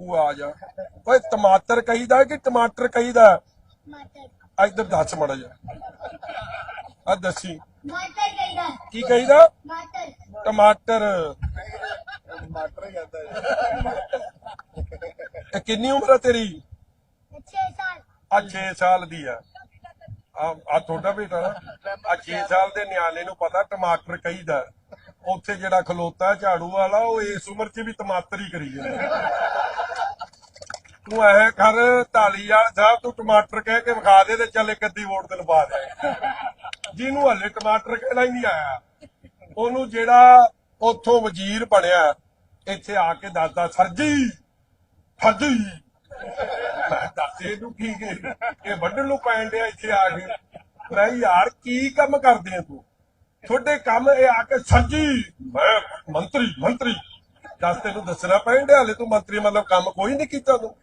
ਉਹ ਆ ਜਾ। ਓਏ ਟਮਾਟਰ ਕਹੀਦਾ ਕਿ ਟਮਾਟਰ ਕਹੀਦਾ? ਮਟਰ ਇੱਧਰ ਦੱਸ ਮੜਾ ਜਾ ਆ ਦੱਸੀ। ਮਟਰ ਕਹੀਦਾ। ਕੀ ਕਹੀਦਾ? ਮਟਰ ਟਮਾਟਰ। ਟਮਾਟਰ ਕਹਿੰਦਾ ਇਹ। ਕਿੰਨੀ ਉਮਰ ਹੈ ਤੇਰੀ? 6 ਸਾਲ। ਆ 6 ਸਾਲ ਦੀ ਆ। ਆ ਆ ਤੁਹਾਡਾ ਬੇਟਾ ਆ 6 ਸਾਲ ਦੇ ਨਿਆਣੇ ਨੂੰ ਪਤਾ ਟਮਾਟਰ ਕਹੀਦਾ। ਉੱਥੇ ਜਿਹੜਾ ਖਲੋਤਾ ਝਾੜੂ ਵਾਲਾ ਉਹ ਇਸ ਉਮਰ 'ਚ ਵੀ ਟਮਾਟਰ ਹੀ ਕਰੀ ਜਾਂਦਾ। ਤੂੰ ਐ ਕਰ ਢਾਲੀਵਾਲ ਸਾਹਿਬ ਤੂੰ ਟਮਾਟਰ ਕਹਿ ਕੇ ਵਿਖਾ ਦੇ ਤੇ ਚੱਲ ਇੱਕ ਅੱਧੀ ਵੋਟ ਤੇ ਲਵਾ ਦੇ। ਜਿਹਨੂੰ ਹਲੇ ਟਮਾਟਰ ਕਹਿਣਾ ਹੀ ਨਹੀਂ ਆਇਆ। ਉਹਨੂੰ ਜਿਹੜਾ ਉੱਥੋਂ ਵਜ਼ੀਰ ਬਣਿਆ, ਇੱਥੇ ਆ ਕੇ ਦੱਸਦਾ ਸਰ ਫਰਜੀ। ਮੈਂ ਦੱਸ ਇਹਨੂੰ ਕੀ ਕੀ ਇਹ ਵੱਢਣ ਨੂੰ ਪੈਣ ਡਿਆ ਇੱਥੇ ਆ ਕੇ। ਮੈਂ ਯਾਰ, ਕੀ ਕੰਮ ਕਰਦੇ ਆ ਤੂੰ? ਤੁਹਾਡੇ ਕੰਮ ਇਹ ਆ ਕੇ ਸੱਜੀ ਮੈਂ ਮੰਤਰੀ ਮੰਤਰੀ। ਦੱਸ ਤੈਨੂੰ ਦੱਸਣਾ ਪੈਣ ਡਿਆ, ਹਲੇ ਤੂੰ ਮੰਤਰੀ ਮਤਲਬ ਕੰਮ ਕੋਈ ਨਹੀਂ ਕੀਤਾ ਤੂੰ।